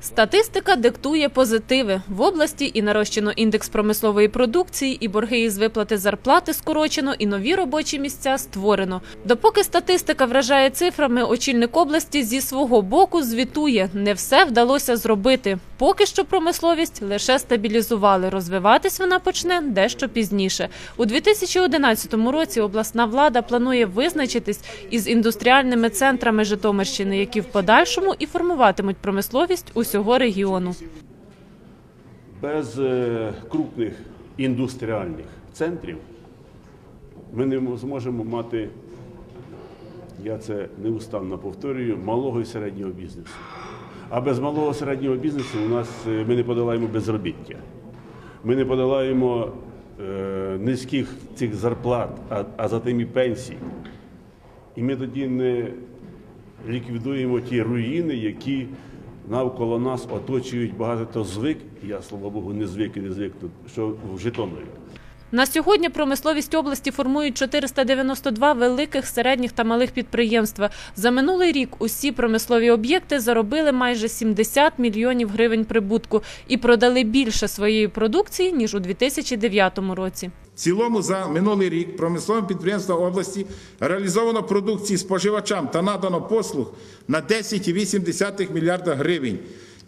Статистика диктує позитиви. В області і нарощено індекс промислової продукції, і борги із виплати зарплати скорочено, і нові робочі місця створено. Допоки статистика вражає цифрами, очільник області зі свого боку звітує, не все вдалося зробити. Поки що промисловість лише стабілізували. Розвиватись вона почне дещо пізніше. У 2011 році обласна влада планує визначитись із індустріальними центрами Житомирщини, які в подальшому і формуватимуть промисловість усього регіону. Без е, крупних індустріальних центрів ми не зможемо мати, я це неустанно повторюю, малого і середнього бізнесу. А без малого і середнього бізнесу у нас е, ми не подолаємо безробіття. Ми не подолаємо е, низьких цих зарплат, а, а за тим і пенсій. І ми тоді не ліквідуємо ті руїни, які навколо нас оточують багато звик. Я, слава Богу, не звик і не звик тут, що в Житомирі. На сьогодні промисловість області формують 492 великих, середніх та малих підприємства. За минулий рік усі промислові об'єкти заробили майже 70 мільйонів гривень прибутку і продали більше своєї продукції ніж у 2009 році. В цілому за минулий рік промисловим підприємствам області реалізовано продукції споживачам та надано послуг на 10,8 мільярда гривень.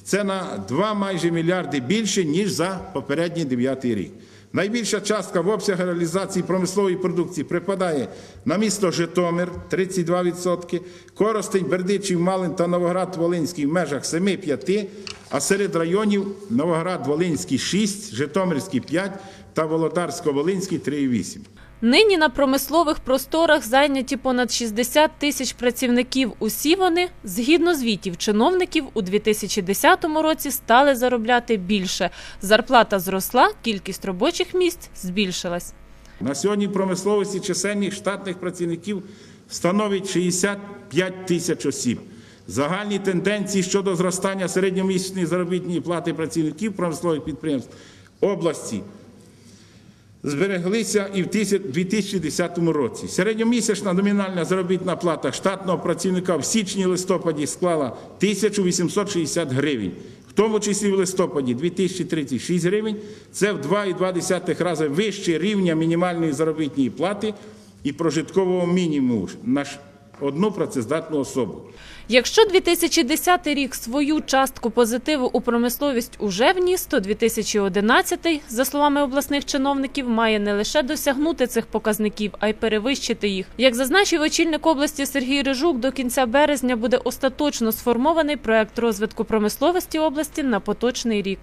Це на 2 майже мільярди більше, ніж за попередній дев'ятий рік. Найбільша частка в обсягах реалізації промислової продукції припадає на місто Житомир 32%, Коростень, Бердичів, Малин та Новоград-Волинський в межах 7-5%, а серед районів Новоград-Волинський 6, Житомирський 5 та Володарсько-Волинський 3,8. Нині на промислових просторах зайняті понад 60 тисяч працівників. Усі вони, згідно звітів чиновників, у 2010 році стали заробляти більше. Зарплата зросла, кількість робочих місць збільшилась. На сьогодні промисловості чисельних штатних працівників становить 65 тисяч осіб. Загальні тенденції щодо зростання середньомісячної заробітної плати працівників промислових підприємств області збереглися і в 2010 році. Середньомісячна номінальна заробітна плата штатного працівника в січні-листопаді склала 1860 гривень. В тому числі в листопаді 2036 гривень. Це в 2,2 рази вище рівня мінімальної заробітної плати і прожиткового мінімуму на одну працездатну особу. Якщо 2010 рік свою частку позитиву у промисловість уже вніс, то 2011, за словами обласних чиновників, має не лише досягнути цих показників, а й перевищити їх. Як зазначив очільник області Сергій Рижук, до кінця березня буде остаточно сформований проект розвитку промисловості області на поточний рік.